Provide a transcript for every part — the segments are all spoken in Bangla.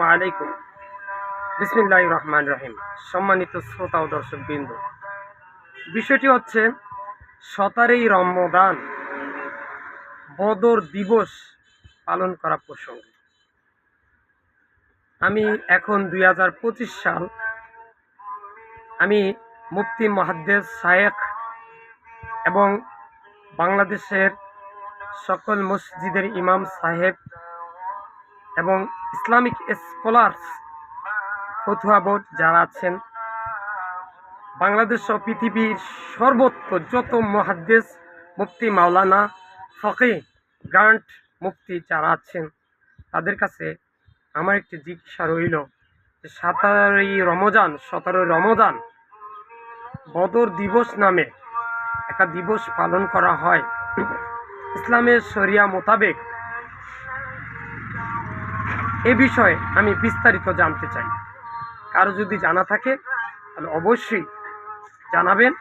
আলাইকুম। বিসমিল্লাহ রহমান রহিম। সম্মানিত শ্রোতা ও বিষয়টি হচ্ছে সতেরোই বদর দিবস পালন করা প্রসঙ্গে। আমি এখন দুই হাজার পঁচিশ সাল। আমি মুফতি মহাদ্দেস শায়েখ এবং বাংলাদেশের সকল মসজিদের ইমাম সাহেব এবং ইসলামিক স্কলার্স ফতুয়া বোর্ড যারা আছেন, বাংলাদেশ ও পৃথিবীর সর্বত্র যত মহাদ্দেশ মুফতি মাওলানা ফকে গ্রান্ট মুফতি যারা আছেন, তাদের কাছে আমার একটি জিজ্ঞাসা রইল যে সাতারোই রমজান, সতেরোই রমজান বদর দিবস নামে একটা দিবস পালন করা হয়। ইসলামের শরিয়া মোতাবেক এ বিষয়ে আমি বিস্তারিত জানতে চাই। কারও যদি জানা থাকে, তাহলে অবশ্যই জানাবেন।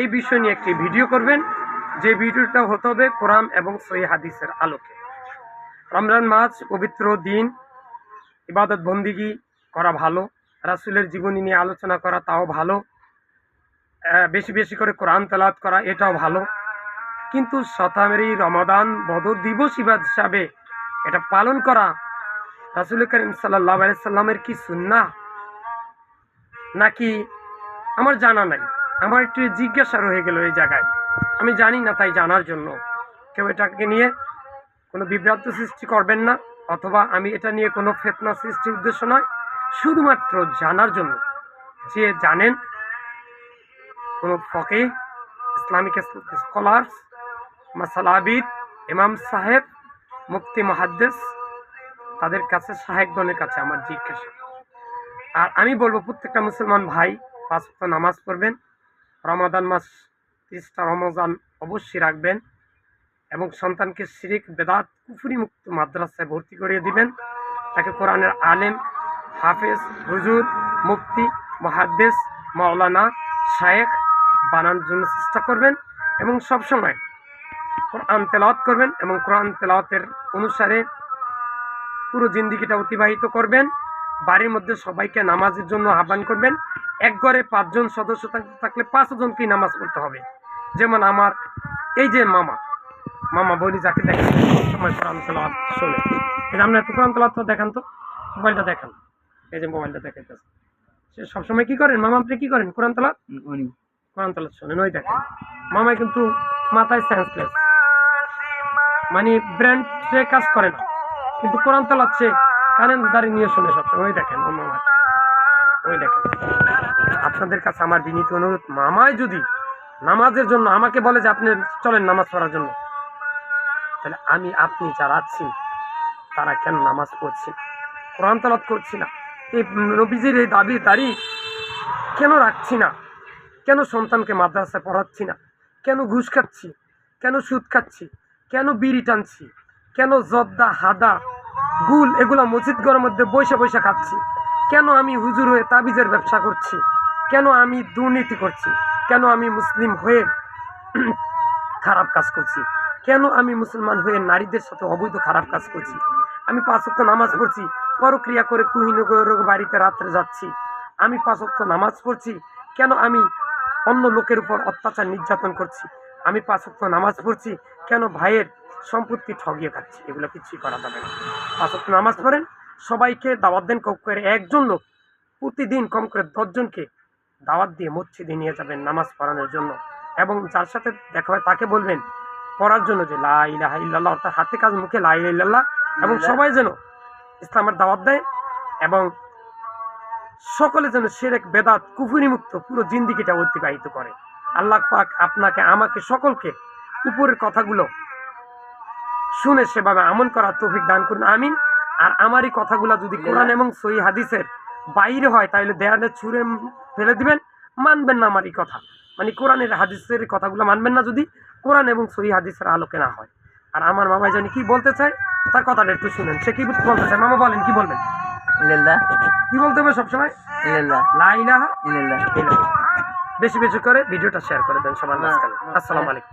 এই বিষয় নিয়ে একটি ভিডিও করবেন, যে ভিডিওটা হতে হবে কোরআন এবং সহি হাদিসের আলোকে। রমজান মাস পবিত্র দিন, ইবাদত বন্দিগি করা ভালো, রাসুলের জীবনী নিয়ে আলোচনা করা তাও ভালো বেশি বেশি করে কোরআন তেলাত করা এটাও ভালো। কিন্তু শতামেরই রমাদান বদর দিবস ইবাদ হিসাবে এটা পালন করা রাসুল করিম সাল্লাহ সাল্লামের কি সুন্না নাকি আমার জানা নাই? আমার একটু জিজ্ঞাসা রয়ে গেল এই জায়গায়। আমি জানি না তাই জানার জন্য। কেউ এটাকে নিয়ে কোনো বিভ্রান্ত সৃষ্টি করবেন না, অথবা আমি এটা নিয়ে কোনো ফেতনা সৃষ্টির উদ্দেশ্য নয়। শুধুমাত্র জানার জন্য যে জানেন কোনো ফকে ইসলামিক স্কলার্স, মাসালাবিদ, ইমাম সাহেব, মুফতি, মহাদ্দেস তাদের কাছে সাহেবগণের কাছে আমার জিজ্ঞাসা। আর আমি বলব, প্রত্যেকটা মুসলমান ভাই পাঁচ নামাজ পড়বেন, রমাদান মাস তিরিশটা রমজান অবশ্যই রাখবেন এবং সন্তানকে শিরিক, বেদাত কুফুরি মুক্ত মাদ্রাসায় ভর্তি করিয়ে দিবেন। তাকে কোরআনের আলেম, হাফেজ, হুজুর, মুফতি, মহাদ্দেস, মাওলানা, শায়েখ বানানোর জন্য চেষ্টা করবেন এবং সবসময় কোরআন তেলাওয়াত করবেন এবং কোরআন তেলাওয়াতের অনুসারে পুরো জিন্দিগিটা অতিবাহিত করবেন বাড়ির মধ্যে সবাইকে নামাজের জন্য আহ্বান করবেন। এক ঘরে পাঁচজন সদস্য থাক- থাকলে পাঁচজনকেই নামাজ পড়তে হবে। যেমন আমার এই যে মামা মামা বলি যাকে দেখেন সময় কোরআন তেলাওয়াত শোনে যে আপনার কোরআন তেলাওয়াত দেখান তো মোবাইলটা দেখান। এই যে মোবাইলটা দেখাইতেছে সে সবসময় কি করেন? মামা আপনি কি করেন? কোরআন উনি। কোরআন তেলাওয়াত শোনেন ওই দেখেন। মামাই কিন্তু মাথায় সেন্সলেস মানে ব্র্যান্ডে কাজ করে না। কিন্তু কোরআন তেলাচ্ছে কারেন দাঁড়িয়ে নিয়ে শুনে সবসময়। ওই দেখেন ও ওই দেখেন। আপনাদের কাছে আমার বিনীত অনুরোধ মামায় যদি নামাজের জন্য আমাকে বলে যে আপনি চলেন নামাজ পড়ার জন্য, তাহলে আমি, আপনি যারা আছি তারা কেন নামাজ পড়ছি? কোরআন তালাত করছি না। এই নবীজির এই দাবি, দাড়ি কেন রাখছি না? কেন সন্তানকে মাদ্রাসায় পড়াচ্ছি না? কেন ঘুষ খাচ্ছি? কেন সুদ খাচ্ছি? কেন বিড়ি টানছি? কেন জর্দা, হাদা, গুল এগুলা মসজিদ ঘরের মধ্যে বৈশা বৈশা খাচ্ছি? কেন আমি হুজুর হয়ে তাবিজের ব্যবসা করছি? কেন আমি দুর্নীতি করছি? কেন আমি মুসলিম হয়ে খারাপ কাজ করছি? কেন আমি মুসলমান হয়ে নারীদের সাথে অবৈধ খারাপ কাজ করছি? আমি পাঁচ ওয়াক্ত নামাজ পড়ছি, পরক্রিয়া করে কুহিনগর বাড়িতে রাত্রে যাচ্ছি। আমি পাঁচ ওয়াক্ত নামাজ পড়ছি, কেন আমি অন্য লোকের উপর অত্যাচার নির্যাতন করছি? আমি পাঁচ ওয়াক্ত নামাজ পড়ছি কেন ভাইয়ের সম্পত্তি ঠগিয়ে খাচ্ছি? এগুলো কিছুই করা যাবে না। পাঁচ ওয়াক্ত নামাজ পড়েন সবাইকে দাওয়াত দেন কম করে একজন লোক প্রতিদিন কম করে দশজনকে দাওয়াত দিয়ে মসজিদে নিয়ে যাবেন নামাজ পড়ানোর জন্য। এবং যার সাথে দেখা হয় তাকে বলবেন পড়ার জন্য যে লা ইলাহা ইল্লাল্লাহ অর্থাৎ হাতে কাজ মুখে লা ইল্লাল্লাহ। এবং সবাই যেন ইসলামের দাওয়াত দেয় এবং সকলে যেন সেরেক বেদাত কুফুরি মুক্ত পুরো জিন্দিগিটা অতিবাহিত করে। আল্লাহ পাক আপনাকে আমাকে সকলকে উপরের কথাগুলো শুনে সেভাবে আমল করার তৌফিক দান করুন আমিন। আর আমারই কথাগুলো যদি কোরআন এবং সহি হাদিসের বাইরে হয় তাহলে দেয়ালে ছুঁড়ে ফেলে দিবেন। মানবেন না আমার এই কথা। মানে কোরআনের হাদিসের কথাগুলো মানবেন না যদি কোরআন এবং সহি হাদিসের আলোকে না হয়। আর আমার মামাই জানি কি বলতে চায় তার কথাটা একটু শুনেন। সে কি বলতে চায়? মামা বলেন কি বলবেন? কি বলতে হবে সবসময়। বেশি বেশি করে ভিডিওটা শেয়ার করে দেন সবার মাঝখানে। আসসালামু আলাইকুম।